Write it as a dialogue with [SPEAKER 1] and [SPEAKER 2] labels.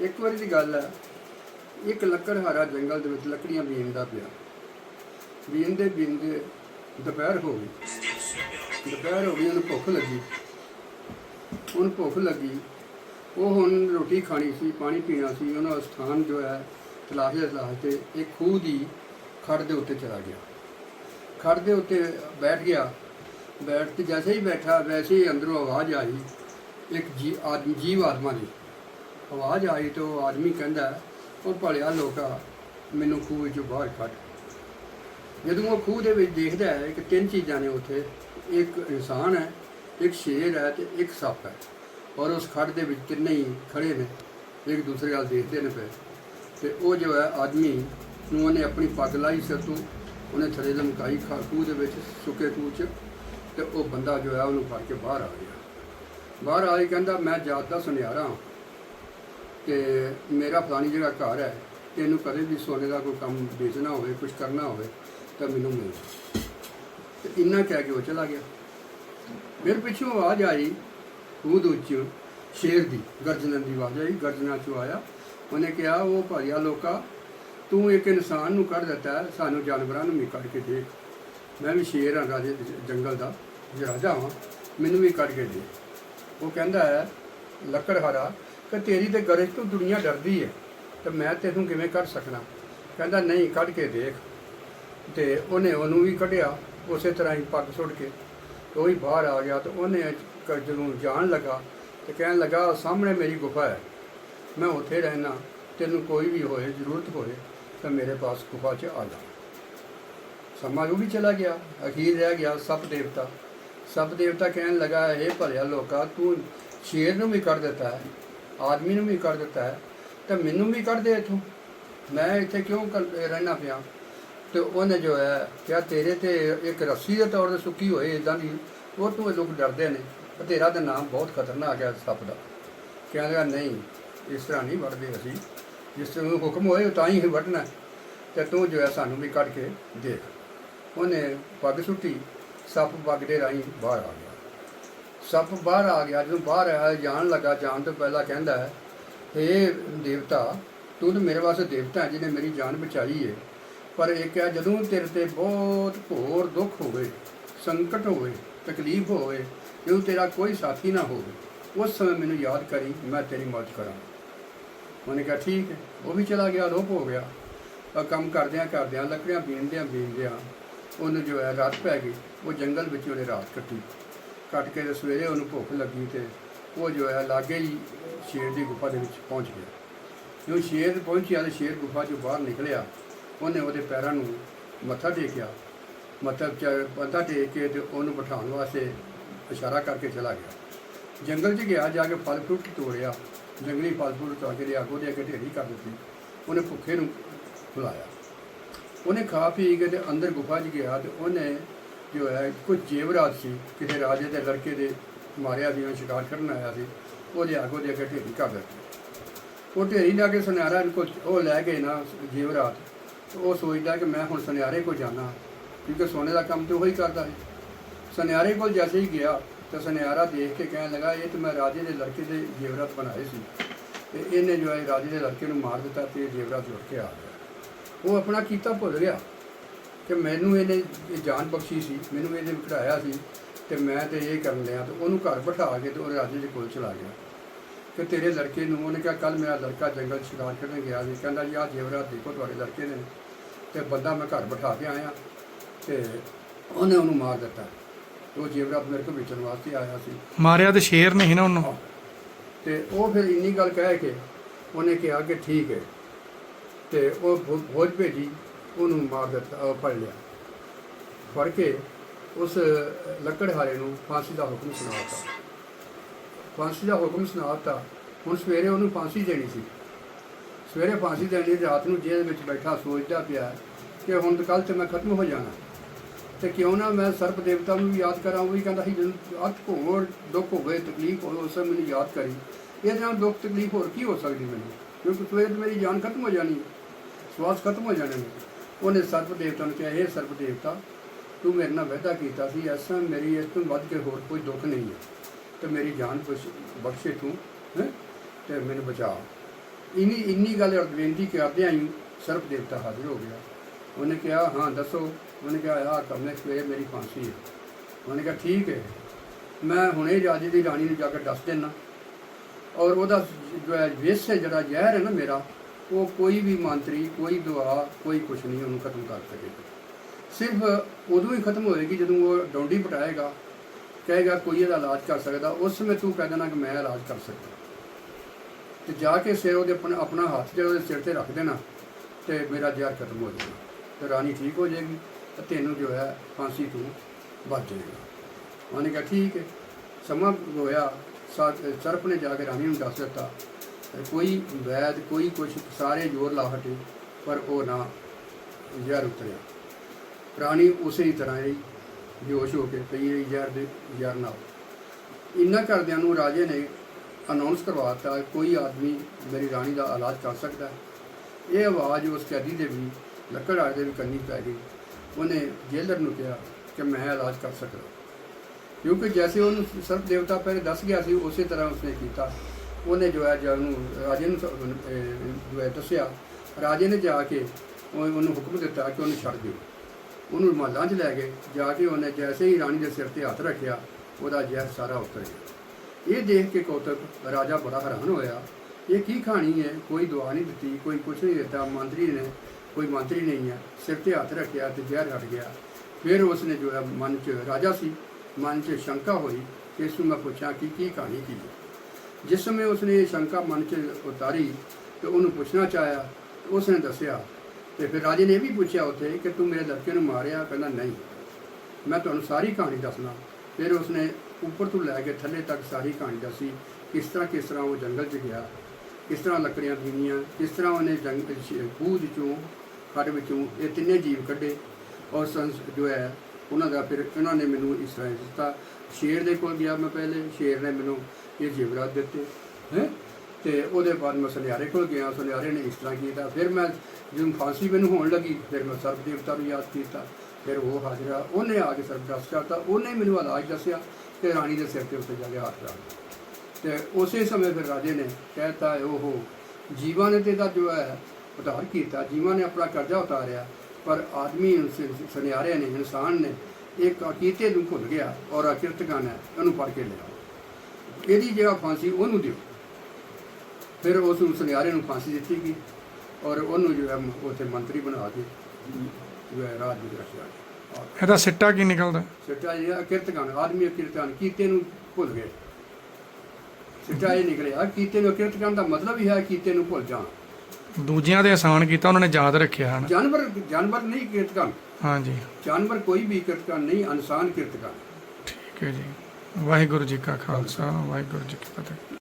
[SPEAKER 1] ਇੱਕ ਵਾਰੀ ਦੀ ਗੱਲ ਹੈ, ਇੱਕ ਲੱਕੜਹਾਰਾ ਜੰਗਲ ਦੇ ਵਿੱਚ ਲੱਕੜੀਆਂ ਬੀਨਦਾ ਪਿਆ। ਬੀਨਦੇ ਬੀਨਦੇ ਦੁਪਹਿਰ ਹੋ ਗਈ। ਦੁਪਹਿਰ ਹੋ ਗਈ, ਉਹਨੂੰ ਭੁੱਖ ਲੱਗੀ। ਉਹਨੂੰ ਭੁੱਖ ਲੱਗੀ। ਉਹ ਹੁਣ ਰੋਟੀ ਖਾਣੀ ਸੀ, ਪਾਣੀ ਪੀਣਾ ਸੀ ਉਹਨਾਂ ਦਾ ਸਥਾਨ ਜੋ ਹੈ, ਤਲਾਸ਼ ਦੇ ਇੱਕ ਖੂਹ ਦੀ ਖੜ ਦੇ ਉੱਤੇ ਚਲਾ ਗਿਆ। ਖੜ ਦੇ ਉੱਤੇ ਬੈਠ ਗਿਆ। ਬੈਠ ਕੇ ਜੈਸੇ ਹੀ ਬੈਠਾ, ਵੈਸੇ ਹੀ ਅੰਦਰੋਂ ਆਵਾਜ਼ ਆਈ। ਇੱਕ ਜੀ ਆਦਮੀ ਜੀਵ ਆਤਮਾ ਦੀ। ਆਵਾਜ਼ ਆਈ ਤਾਂ ਉਹ ਆਦਮੀ ਕਹਿੰਦਾ, ਉਹ ਭਲਿਆ ਲੋਕਾ, ਮੈਨੂੰ ਖੂਹ ਵਿੱਚੋਂ ਬਾਹਰ ਕੱਢ। ਜਦੋਂ ਉਹ ਖੂਹ ਦੇ ਵਿੱਚ ਦੇਖਦਾ ਹੈ ਕਿ ਤਿੰਨ ਚੀਜ਼ਾਂ ਨੇ ਉੱਥੇ। ਇੱਕ ਇਨਸਾਨ ਹੈ, ਇੱਕ ਸ਼ੇਰ ਹੈ ਤੇ ਇੱਕ ਸੱਪ ਹੈ। ਔਰ ਉਸ ਖੱਡ ਦੇ ਵਿੱਚ ਤਿੰਨੇ ਹੀ ਖੜੇ ਨੇ, ਇੱਕ ਦੂਸਰੇ ਵੱਲ ਦੇਖਦੇ ਨੇ ਪਏ ਤੇ ਉਹ ਜੋ ਹੈ, ਆਦਮੀ ਨੂੰ ਉਹਨੇ ਆਪਣੀ ਪੱਗ ਲਾਈ ਸਿਰ ਤੋਂ, ਉਹਨੇ ਥੱਲੇ ਲਮਕਾਈ ਖੂਹ ਦੇ ਵਿੱਚ ਸੁੱਕੇ ਖੂਹ 'ਚ ਤੇ ਉਹ ਬੰਦਾ ਜੋ ਹੈ, ਉਹਨੂੰ ਫੜ ਕੇ ਬਾਹਰ ਆ ਗਿਆ। ਬਾਹਰ ਆ ਕੇ ਕਹਿੰਦਾ, ਮੈਂ ਜਾਤ ਦਾ ਸੁਨਿਆਰਾ ਹਾਂ। ਤੇ ਮੇਰਾ ਫਲਾਣੀ ਜਿਹੜਾ ਘਰ ਹੈ ਤੈਨੂੰ ਕਦੇ ਵੀ ਸੋਨੇ ਦਾ ਕੋਈ ਕੰਮ ਵੇਚਣਾ ਹੋਵੇ ਕੁਝ ਕਰਨਾ ਹੋਵੇ, ਤਾਂ ਮੈਨੂੰ ਮਿਲ ਤੇ ਇੰਨਾ ਕਹਿ ਕੇ ਉਹ ਚਲਾ ਗਿਆ। ਫਿਰ ਪਿੱਛੋਂ ਆਵਾਜ਼ ਆਈ, ਖੂਦ ਉੱਚ ਸ਼ੇਰ ਦੀ ਗਰਜਨ ਦੀ ਆਵਾਜ਼ ਆਈ, ਗਰਜਨਾ ਚੋਂ ਆਇਆ। ਉਹਨੇ ਕਿਹਾ, ਉਹ ਭਾਰੀਆ ਲੋਕਾ, ਤੂੰ ਇੱਕ ਇਨਸਾਨ ਨੂੰ ਕੱਢ ਦਿੱਤਾ ਸਾਨੂੰ ਜਾਨਵਰਾਂ ਨੂੰ ਵੀ ਕੱਢ ਕੇ ਦੇ। ਮੈਂ ਵੀ ਸ਼ੇਰ ਹਾਂ, ਰਾਜੇ ਜੰਗਲ ਦਾ ਰਾਜਾ ਹਾਂ, ਮੈਨੂੰ ਵੀ ਕੱਢ ਕੇ ਦੇ। ਉਹ ਕਹਿੰਦਾ ਹੈ ਲੱਕੜਹਾਰਾ ਕਿ ਤੇਰੀ ਤੇ ਗਰਜ ਤੋਂ ਦੁਨੀਆ ਡਰਦੀ ਹੈ ਤੇ ਮੈਂ ਤੈਨੂੰ ਕਿਵੇਂ ਕੱਢ ਸਕਣਾ ਕਹਿੰਦਾ, ਨਹੀਂ, ਕੱਢ ਕੇ ਦੇਖ। ਤੇ ਉਹਨੇ ਉਹਨੂੰ ਵੀ ਕੱਢਿਆ, ਉਸੇ ਤਰ੍ਹਾਂ ਹੀ ਪੱਗ ਸੁੱਟ ਕੇ। ਤੇ ਉਹ ਹੀ ਬਾਹਰ ਆ ਗਿਆ ਤੇ ਉਹਨੇ ਜਦੋਂ ਜਾਣ ਲੱਗਾ ਤੇ ਕਹਿਣ ਲੱਗਾ, ਸਾਹਮਣੇ ਮੇਰੀ ਗੁਫਾ ਹੈ। ਮੈਂ ਉੱਥੇ ਰਹਿਣਾ ਤੈਨੂੰ ਕੋਈ ਵੀ ਹੋਏ, ਜ਼ਰੂਰਤ ਹੋਏ, ਤਾਂ ਮੇਰੇ ਪਾਸ ਗੁਫਾ 'ਚ ਆ ਜਾ। ਸਮਾਂ ਉਹ ਵੀ ਚਲਾ ਗਿਆ। ਅਖੀਰ ਰਹਿ ਗਿਆ ਸੱਪ ਦੇਵਤਾ। ਸੱਪ ਦੇਵਤਾ ਕਹਿਣ ਲੱਗਾ ਇਹ ਭਲਿਆ ਲੋਕਾ, ਤੂੰ ਸ਼ੇਰ ਨੂੰ ਵੀ ਕੱਢ ਦਿੱਤਾ ਹੈ। ਆਦਮੀ ਨੂੰ ਵੀ ਕੱਢ ਦਿੱਤਾ ਹੈ, ਤਾਂ ਮੈਨੂੰ ਵੀ ਕੱਢ ਦੇ ਇੱਥੋਂ। ਮੈਂ ਇੱਥੇ ਕਿਉਂ ਕਰ- ਰਹਿਣਾ ਪਿਆ? ਤੇ ਉਹਨੇ ਜੋ ਹੈ ਕਿਹਾ, ਤੇਰੇ ਤੇ ਇੱਕ ਰੱਸੀ ਦੇ ਤੌਰ ਤੇ ਸੁੱਕੀ ਹੋਏ ਇਦਾਂ ਦੀ। ਉਹ ਤੋਂ ਲੋਕ ਡਰਦੇ ਨੇ। ਪਰ ਦਾ ਨਾਮ ਬਹੁਤ ਖਤਰਨਾਕ ਹੈ ਸੱਪ ਦਾ। ਕਹਿੰਦਾ, ਨਹੀਂ, ਇਸ ਤਰ੍ਹਾਂ ਨਹੀਂ ਵੜਦੇ ਅਸੀਂ। ਜਿਸ ਤਰ੍ਹਾਂ ਹੁਕਮ ਹੋਏ ਤਾਂ ਹੀ ਵੜਨਾ ਤੇ ਤੂੰ ਜੋ ਹੈ ਸਾਨੂੰ ਵੀ ਕੱਢ ਕੇ ਦੇਖ ਉਹਨੇ ਪੱਗ ਸੁੱਟੀ। ਸੱਪ ਪੱਗ ਦੇ ਰਾਹੀਂ ਬਾਹਰ ਆ ਗਿਆ। ਸੱਪ ਬਾਹਰ ਆ ਗਿਆ, ਜਦੋਂ ਬਾਹਰ ਆਇਆ, ਜਾਣ ਲੱਗਾ, ਜਾਣ ਤੋਂ ਪਹਿਲਾਂ ਕਹਿੰਦਾ ਹੈ, ਹੇ ਦੇਵਤਾ, ਤੂੰ ਤਾਂ ਮੇਰੇ ਵਾਸਤੇ ਦੇਵਤਾ ਹੈ, ਜਿਹਨੇ ਮੇਰੀ ਜਾਨ ਬਚਾਈ ਹੈ ਪਰ ਇਹ ਕਿਹਾ, ਜਦੋਂ ਤੇਰੇ ਤੇ ਬਹੁਤ ਘੋਰ ਦੁੱਖ ਹੋਵੇ, ਸੰਕਟ ਹੋਵੇ, ਤਕਲੀਫ ਹੋਵੇ, ਜਦੋਂ ਤੇਰਾ ਕੋਈ ਸਾਥੀ ਨਾ ਹੋਵੇ, ਉਸ ਸਮੇਂ ਮੈਨੂੰ ਯਾਦ ਕਰੀ, ਮੈਂ ਤੇਰੀ ਮਦਦ ਕਰਾਂ। ਉਹਨੇ ਕਿਹਾ, ਠੀਕ ਹੈ। ਉਹ ਵੀ ਚਲਾ ਗਿਆ ਲੋਪ ਹੋ ਗਿਆ। ਆ ਕੰਮ ਕਰਦਿਆਂ ਕਰਦਿਆਂ, ਲੱਕੜੀਆਂ ਬੀਨਦਿਆਂ ਬੀਨਦਿਆਂ ਉਹਨੂੰ ਜੋ ਹੈ, ਰਾਤ ਪੈ ਗਈ। ਉਹ ਜੰਗਲ ਵਿੱਚ ਉਹਨੇ ਰਾਤ ਕੱਟੀ। ਕੱਟ ਕੇ ਤੇ ਸਵੇਰੇ ਉਹਨੂੰ ਭੁੱਖ ਲੱਗੀ ਤੇ ਉਹ ਜੋ ਹੈ ਲਾਗੇ ਹੀ ਸ਼ੇਰ ਦੀ ਗੁਫਾ ਦੇ ਵਿੱਚ ਪਹੁੰਚ ਗਿਆ। ਜਦੋਂ ਸ਼ੇਰ ਪਹੁੰਚਿਆ ਤੇ ਸ਼ੇਰ ਗੁਫਾ ਚੋਂ ਬਾਹਰ ਨਿਕਲਿਆ, ਉਹਨੇ ਉਹਦੇ ਪੈਰਾਂ ਨੂੰ ਮੱਥਾ ਟੇਕਿਆ। ਮੱਥਾ ਚ- ਮੱਥਾ ਟੇਕ ਕੇ ਤੇ ਉਹਨੂੰ ਬਿਠਾਉਣ ਵਾਸਤੇ ਇਸ਼ਾਰਾ ਕਰਕੇ ਚਲਾ ਗਿਆ। ਜੰਗਲ 'ਚ ਗਿਆ, ਜਾ ਕੇ ਫਲ ਫਰੂਟ ਤੋੜਿਆ। ਜੰਗਲੀ ਫਲ ਫਰੂਟ ਤੋੜ ਕੇ ਲਿਆ ਉਹਦੇ ਅੱਗੇ ਢੇਰੀ ਕਰ ਦਿੱਤੀ। ਉਹਨੇ ਭੁੱਖੇ ਨੂੰ ਖੁਲਾਇਆ। ਉਹਨੇ ਖਾ ਪੀ ਕੇ ਤੇ ਅੰਦਰ ਗੁਫਾ 'ਚ ਗਿਆ ਤੇ ਉਹਨੇ ਜੋ ਹੈ ਕੁਝ ਜੇਵਰਾਤ ਸੀ, ਕਿਸੇ ਰਾਜੇ ਦੇ ਲੜਕੇ ਦੇ ਮਾਰਿਆ ਸੀ ਉਹ ਸ਼ਿਕਾਰ ਕਰਨ ਆਇਆ ਸੀ ਉਹਦੇ ਆਗੋ ਦੇ ਅੱਗੇ ਢੇਰੀ ਕਰ ਦਿੱਤੀ। ਉਹ ਢੇਰੀ ਲਾ ਕੇ ਸੁਨਿਆਰਾ ਨੂੰ ਕੋ ਉਹ ਲੈ ਗਏ ਨਾ ਜੇਵਰਾਤ ਤੇ ਉਹ ਸੋਚਦਾ ਕਿ ਮੈਂ ਹੁਣ ਸੁਨਿਆਰੇ ਕੋ ਜਾਣਾ, ਕਿਉਂਕਿ ਸੋਨੇ ਦਾ ਕੰਮ ਤੇ ਉਹੀ ਕਰਦਾ ਸੀ। ਸੁਨਿਆਰੇ ਕੋਲ ਜੈਸੇ ਹੀ ਗਿਆ, ਤਾਂ ਸੁਨਿਆਰਾ ਦੇਖ ਕੇ ਕਹਿਣ ਲੱਗਾ, ਇਹ ਤਾਂ ਮੈਂ ਰਾਜੇ ਦੇ ਲੜਕੇ ਦੇ ਜੇਵਰਾਤ ਬਣਾਏ ਸੀ, ਤੇ ਇਹਨੇ ਜੋ ਹੈ ਰਾਜੇ ਦੇ ਲੜਕੇ ਨੂੰ ਮਾਰ ਦਿੱਤਾ ਤੇ ਇਹ ਜੇਵਰਾਤ ਲੁੱਟ ਕੇ ਆ ਗਿਆ। ਉਹ ਆਪਣਾ ਕੀਤਾ ਭੁੱਲ ਗਿਆ। ਕਿ ਮੈਨੂੰ ਇਹਨੇ ਇਹ ਜਾਨ ਬਖਸ਼ੀ ਸੀ ਮੈਨੂੰ ਇਹਨੇ ਕਢਾਇਆ ਸੀ ਤੇ ਮੈਂ ਤੇ ਇਹ ਕਰਨ ਲਿਆ ਤੇ ਉਹਨੂੰ ਘਰ ਬਿਠਾ ਕੇ ਤੇ ਉਹ ਰਾਜੇ ਦੇ ਕੋਲ ਚਲਾ ਗਿਆ। ਕਿ ਤੇਰੇ ਲੜਕੇ ਨੂੰ ਉਹਨੇ ਕਿਹਾ ਕੱਲ ਮੇਰਾ ਲੜਕਾ ਜੰਗਲ ਸ਼ਿਕਾਰ ਕਰਨ ਗਿਆ ਸੀ। ਕਹਿੰਦਾ ਜੀ ਆਹ ਜੇਵਰਾਤ ਦੇਖੋ ਤੁਹਾਡੇ ਲੜਕੇ ਨੇ। ਤੇ ਬੰਦਾ ਮੈਂ ਘਰ ਬਿਠਾ ਕੇ ਆਇਆ ਤੇ ਉਹਨੇ ਉਹਨੂੰ ਮਾਰ ਦਿੱਤਾ। ਉਹ ਜੇਵਰਾਤ ਮੇਰੇ ਕੋਲ ਵੇਚਣ ਵਾਸਤੇ ਆਇਆ ਸੀ।
[SPEAKER 2] ਮਾਰਿਆ ਤੇ ਸ਼ੇਰ ਨੇ ਸੀ ਨਾ ਉਹਨੂੰ।
[SPEAKER 1] ਤੇ ਉਹ ਫਿਰ ਇੰਨੀ ਗੱਲ ਕਹਿ ਕੇ ਉਹਨੇ ਕਿਹਾ ਕਿ ਠੀਕ ਹੈ। ਤੇ ਉਹ ਫੌਜ ਭੇਜੀ। ਉਹਨੂੰ ਮਾਰ ਦਿੱਤਾ ਉਹ ਫੜ ਲਿਆ। ਫੜ ਕੇ ਉਸ ਲੱਕੜਹਾਰੇ ਨੂੰ ਫਾਂਸੀ ਦਾ ਹੁਕਮ ਸੁਣਾਤਾ ਫਾਂਸੀ ਦਾ ਹੁਕਮ ਸੁਣਾਤਾ ਹੁਣ ਸਵੇਰੇ ਉਹਨੂੰ ਫਾਂਸੀ ਦੇਣੀ ਸੀ। ਸਵੇਰੇ ਫਾਂਸੀ ਦੇਣੀ ਰਾਤ ਨੂੰ ਜੇਲ੍ਹ ਵਿੱਚ ਬੈਠਾ ਸੋਚਦਾ ਪਿਆ ਕਿ ਹੁਣ ਤਾਂ ਕੱਲ ਤੇ ਮੈਂ ਖਤਮ ਹੋ ਜਾਣਾ। ਤੇ ਕਿਉਂ ਨਾ ਮੈਂ ਸਰਪ ਦੇਵਤਾ ਨੂੰ ਵੀ ਯਾਦ ਕਰਾਂ, ਉਹ ਵੀ ਕਹਿੰਦਾ ਸੀ, ਜਦੋਂ ਅੱਤ ਘੋਰ ਦੁੱਖ ਹੋਵੇ, ਤਕਲੀਫ ਹੋਵੇ, ਉਸ ਸਮੇਂ ਮੈਨੂੰ ਯਾਦ ਕਰੀ। ਇਹ ਨਾਲ ਦੁੱਖ ਤਕਲੀਫ ਹੋਰ ਕੀ ਹੋ ਸਕਦੀ ਮੈਨੂੰ? ਕਿਉਂਕਿ ਸਵੇਰੇ ਮੇਰੀ ਜਾਨ ਖਤਮ ਹੋ ਜਾਣੀ। ਸਵਾਸ ਖਤਮ ਹੋ ਜਾਣੇ ਨੇ। ਉਹਨੇ ਸਰਪ ਦੇਵਤਾ ਨੂੰ ਕਿਹਾ ਇਹ ਸਰਪ ਦੇਵਤਾ, ਤੂੰ ਮੇਰੇ ਨਾਲ ਵਾਅਦਾ ਕੀਤਾ ਸੀ ਐਸਾ ਮੇਰੀ ਇਸ ਤੋਂ ਵੱਧ ਕੇ ਹੋਰ ਕੋਈ ਦੁੱਖ ਨਹੀਂ ਹੈ। ਤੇ ਮੇਰੀ ਜਾਨ ਬਖਸ਼- ਬਖਸ਼ੇ ਤੂੰ, ਹੈ? ਤੇ ਮੈਨੂੰ ਬਚਾ। ਇੰਨੀ ਇੰਨੀ ਗੱਲ ਬੇਨਤੀ ਕਰਦੇ ਆਈ ਸਰਪ ਦੇਵਤਾ ਹਾਜ਼ਰ ਹੋ ਗਿਆ। ਉਹਨੇ ਕਿਹਾ, ਹਾਂ, ਦੱਸੋ। ਉਹਨੇ ਕਿਹਾ, ਆਹ ਕਰਨੇ ਸਵੇਰੇ ਮੇਰੀ ਫਾਂਸੀ ਹੈ। ਉਹਨੇ ਕਿਹਾ, ਠੀਕ ਹੈ। ਮੈਂ ਹੁਣੇ ਰਾਜੇ ਦੀ ਰਾਣੀ ਨੂੰ ਜਾ ਕੇ ਦੱਸ ਦੇਣਾ ਔਰ ਉਹਦਾ ਜੋ ਹੈ ਵਿਸ ਹੈ, ਜਿਹੜਾ ਜ਼ਹਿਰ ਹੈ ਨਾ ਮੇਰਾ ਉਹ ਕੋਈ ਵੀ ਮੰਤਰੀ, ਕੋਈ ਦੁਆ, ਕੋਈ ਕੁਛ ਨਹੀਂ ਉਹਨੂੰ ਖਤਮ ਕਰ ਸਕੇਗਾ ਸਿਰਫ ਉਦੋਂ ਹੀ ਖਤਮ ਹੋਏਗੀ ਜਦੋਂ ਉਹ ਡੌਂਡੀ ਪਟਾਏਗਾ, ਕਹੇਗਾ ਕੋਈ ਇਹਦਾ ਇਲਾਜ ਕਰ ਸਕਦਾ, ਉਸ ਸਮੇਂ ਤੂੰ ਕਹਿ ਦੇਣਾ ਕਿ ਮੈਂ ਇਲਾਜ ਕਰ ਸਕਦਾ। ਤੇ ਜਾ ਕੇ ਸਿਰ ਉਹਦੇ ਆਪਣਾ ਆਪਣਾ ਹੱਥ ਜਿਹੜਾ ਉਹਦੇ ਸਿਰ ਤੇ ਰੱਖ ਦੇਣਾ, ਤੇ ਮੇਰਾ ਜ਼ਹਿਰ ਖਤਮ ਹੋ ਜਾਏਗਾ। ਤੇ ਰਾਣੀ ਠੀਕ ਹੋ ਜਾਏਗੀ ਤੇ ਤੈਨੂੰ ਜੋ ਹੈ ਫਾਂਸੀ ਤੋਂ ਬਚ ਜਾਏਗਾ। ਉਹਨੇ ਕਿਹਾ, ਠੀਕ ਹੈ। ਸਮਾਂ ਹੋਇਆ ਸਾ- ਸਰਪ ਨੇ ਜਾ ਕੇ ਰਾਣੀ ਨੂੰ ਦੱਸ ਦਿੱਤਾ ਤੇ ਕੋਈ ਵੈਦ, ਕੋਈ ਕੁਛ, ਸਾਰੇ ਜ਼ੋਰ ਲਾ ਹਟੇ, ਪਰ ਉਹ ਨਾ ਜ਼ਹਿਰ ਉਤਰਿਆ। ਰਾਣੀ ਉਸੇ ਹੀ ਤਰ੍ਹਾਂ ਹੀ ਬੇਹੋਸ਼ ਹੋ ਕੇ ਪਈ ਰਹੀ ਜ਼ਹਿਰ ਦੇ, ਜ਼ਹਿਰ ਨਾਲ ਇੰਨਾ ਕਰਦਿਆਂ ਨੂੰ ਰਾਜੇ ਨੇ ਅਨਾਉਂਸ ਕਰਵਾਤਾ ਕੋਈ ਆਦਮੀ ਮੇਰੀ ਰਾਣੀ ਦਾ ਇਲਾਜ ਕਰ ਸਕਦਾ ਇਹ ਆਵਾਜ਼ ਉਸ ਕੈਦੀ ਦੇ ਵੀ ਲੱਕੜ ਆਲੇ ਦੇ ਵੀ ਕੰਨੀ ਪੈ ਗਈ। ਉਹਨੇ ਜੇਲਰ ਨੂੰ ਕਿਹਾ ਕਿ ਮੈਂ ਇਲਾਜ ਕਰ ਸਕਦਾ। ਕਿਉਂਕਿ ਜੈਸੇ ਉਹਨੂੰ ਸਰਪ ਦੇਵਤਾ ਪਹਿਲੇ ਦੱਸ ਗਿਆ ਸੀ, ਉਸੇ ਤਰ੍ਹਾਂ ਉਸਨੇ ਕੀਤਾ। ਉਹਨੇ ਜੋ ਹੈ ਜਦ ਨੂੰ ਰਾਜੇ ਨੂੰ ਸ- ਜੋ ਹੈ ਦੱਸਿਆ, ਰਾਜੇ ਨੇ ਜਾ ਕੇ ਉਹ- ਉਹਨੂੰ ਹੁਕਮ ਦਿੱਤਾ ਕਿ ਉਹਨੂੰ ਛੱਡ ਦਿਓ। ਉਹਨੂੰ ਮਹੱਲਾਂ 'ਚ ਲੈ ਗਏ, ਜਾ ਕੇ ਉਹਨੇ ਜੈਸੇ ਹੀ ਰਾਣੀ ਦੇ ਸਿਰ ਤੇ ਹੱਥ ਰੱਖਿਆ, ਉਹਦਾ ਜ਼ਹਿਰ ਸਾਰਾ ਉਤਰ ਗਿਆ। ਇਹ ਦੇਖ ਕੇ ਕੌਤਕ ਰਾਜਾ ਬੜਾ ਹੈਰਾਨ ਹੋਇਆ, ਇਹ ਕੀ ਕਹਾਣੀ ਹੈ? ਕੋਈ ਦੁਆ ਨਹੀਂ ਦਿੱਤੀ, ਕੋਈ ਕੁਛ ਨਹੀਂ ਦਿੱਤਾ, ਮੰਤਰੀ ਨੇ, ਕੋਈ ਮੰਤਰੀ ਨਹੀਂ ਹੈ, ਸਿਰ ਤੇ ਹੱਥ ਰੱਖਿਆ ਤੇ ਜ਼ਹਿਰ ਹਟ ਗਿਆ। ਫਿਰ ਉਸਨੇ ਜੋ ਹੈ ਮਨ 'ਚ ਰਾਜਾ ਸੀ, ਮਨ 'ਚ ਸ਼ੰਕਾ ਹੋਈ ਕਿ ਇਸ ਨੂੰ ਮੈਂ ਪੁੱਛਾਂ ਕਿ ਕੀ ਕਹਾਣੀ ਕੀ ਹੈ? ਜਿਸ ਸਮੇਂ ਉਸਨੇ ਸ਼ੰਕਾ ਮਨ 'ਚ ਉਤਾਰੀ ਤੇ ਉਹਨੂੰ ਪੁੱਛਣਾ ਚਾਹਿਆ, ਤੇ ਉਸਨੇ ਦੱਸਿਆ, ਤੇ ਫਿਰ ਰਾਜੇ ਨੇ ਇਹ ਵੀ ਪੁੱਛਿਆ ਉੱਥੇ ਕਿ ਤੂੰ ਮੇਰੇ ਲੜਕੇ ਨੂੰ ਮਾਰਿਆ? ਕਹਿੰਦਾ, ਨਹੀਂ। ਮੈਂ ਤੁਹਾਨੂੰ ਸਾਰੀ ਕਹਾਣੀ ਦੱਸਣਾ। ਫਿਰ ਉਸਨੇ ਉੱਪਰ ਤੋਂ ਲੈ ਕੇ ਥੱਲੇ ਤੱਕ ਸਾਰੀ ਕਹਾਣੀ ਦੱਸੀ, ਕਿਸ ਤਰ੍ਹਾਂ ਕਿਸ ਤਰ੍ਹਾਂ ਉਹ ਜੰਗਲ 'ਚ ਗਿਆ, ਕਿਸ ਤਰ੍ਹਾਂ ਲੱਕੜੀਆਂ ਬੀਨੀਆਂ, ਕਿਸ ਤਰ੍ਹਾਂ ਉਹਨੇ ਜੰਗਲ ਖੂਹ ਵਿੱਚੋਂ, ਖੱਡ ਵਿੱਚੋਂ ਇਹ ਤਿੰਨੇ ਜੀਵ ਕੱਢੇ ਔਰ ਸੰਸ, ਜੋ ਹੈ ਉਹਨਾਂ ਦਾ ਫਿਰ ਇਹਨਾਂ ਨੇ ਮੈਨੂੰ ਇਸ ਤਰ੍ਹਾਂ ਦਿੱਤਾ। ਸ਼ੇਰ ਦੇ ਕੋਲ ਗਿਆ ਮੈਂ ਪਹਿਲੇ, ਸ਼ੇਰ ਨੇ ਮੈਨੂੰ ਇਹ ਜੇਵਰਾਤ ਦਿੱਤੇ, ਹੈ? ਤੇ ਉਹਦੇ ਬਾਅਦ ਮੈਂ ਸੁਨਿਆਰੇ ਕੋਲ ਗਿਆ, ਸੁਨਿਆਰੇ ਨੇ ਇਸ ਤਰ੍ਹਾਂ ਕੀਤਾ। ਫਿਰ ਮੈਂ ਜਦੋਂ ਫਾਂਸੀ ਮੈਨੂੰ ਹੋਣ ਲੱਗੀ, ਫਿਰ ਮੈਂ ਸਰਬ ਦੇਵਤਾ ਨੂੰ ਯਾਦ ਕੀਤਾ। ਫਿਰ ਉਹ ਹਾਜ਼ਰਾ ਉਹਨੇ ਆ ਕੇ ਸਰਬ ਦੱਸ ਕਰਤਾ। ਉਹਨੇ ਮੈਨੂੰ ਇਲਾਜ ਦੱਸਿਆ ਕਿ ਰਾਣੀ ਦੇ ਸਿਰ ਤੇ ਉੱਤੇ ਜਾ ਕੇ ਹੱਥ ਰੱਖ ਤੇ ਉਸੇ ਸਮੇਂ ਫਿਰ ਰਾਜੇ ਨੇ ਕਹਿਤਾ ਉਹ ਜੀਵਾਂ ਨੇ ਤੇ ਦਾ ਜੋ ਹੈ ਉਧਾਰ ਕੀਤਾ। ਜੀਵਾਂ ਨੇ ਆਪਣਾ ਕਰਜ਼ਾ ਉਤਾਰਿਆ। ਪਰ ਆਦਮੀ ਸੁਨਿਆਰੇ ਨੇ ਇਨਸਾਨ ਨੇ ਇੱਕ ਅਕੀਤੇ ਨੂੰ ਭੁੱਲ ਗਿਆ ਔਰ ਅਕਿਰਤਗਾਨ ਹੈ ਉਹਨੂੰ ਫੜ ਕੇ ਲਿਆ। ਇਹਦੀ ਜਗ੍ਹਾ ਫਾਂਸੀ ਉਹਨੂੰ ਦਿਓ। ਫਿਰ ਉਸ ਨੂੰ ਸੁਨਿਆਰੇ ਨੂੰ ਫਾਂਸੀ ਦਿੱਤੀ ਗਈ ਔਰ ਉਹਨੂੰ ਜੋ ਹੈ ਉੱਥੇ ਮੰਤਰੀ ਬਣਾ ਕੇ ਜੋ ਹੈ ਰਾਜ ਵਿੱਚ ਰੱਖਿਆ
[SPEAKER 2] ਇਹਦਾ ਸਿੱਟਾ ਕੀ ਨਿਕਲਦਾ?
[SPEAKER 1] ਸਿੱਟਾ ਇਹ ਅਕਿਰਤਗਾਨ ਆਦਮੀ ਅਕਿਰਤਗਾਨ ਕੀਤੇ ਨੂੰ ਭੁੱਲ ਗਏ। ਸਿੱਟਾ ਇਹ ਨਿਕਲਿਆ ਕੀਤੇ ਨੂੰ ਅਕਿਰਤਗਾਨ ਦਾ ਮਤਲਬ ਹੀ ਹੈ ਕੀਤੇ ਨੂੰ ਭੁੱਲ ਜਾਣਾ।
[SPEAKER 2] ਦੂਜਿਆਂ ਦੇ ਆਸਾਨ ਕੀਤਾ ਉਹਨਾਂ ਨੇ ਯਾਦ ਰੱਖਿਆ ਹਨ।
[SPEAKER 1] ਜਾਨਵਰ ਜਾਨਵਰ ਨਹੀਂ ਕਿਰਤਗਾਨ
[SPEAKER 2] ਹਾਂਜੀ।
[SPEAKER 1] ਜਾਨਵਰ ਕੋਈ ਵੀ ਕਿਰਤਗਾਨ ਨਹੀਂ ਇਨਸਾਨ ਕਿਰਤਗਾਨ
[SPEAKER 2] ਠੀਕ ਹੈ ਜੀ। ਵਾਹਿਗੁਰੂ ਜੀ ਕਾ ਖਾਲਸਾ ਵਾਹਿਗੁਰੂ ਜੀ ਕੀ ਫਤਿਹ।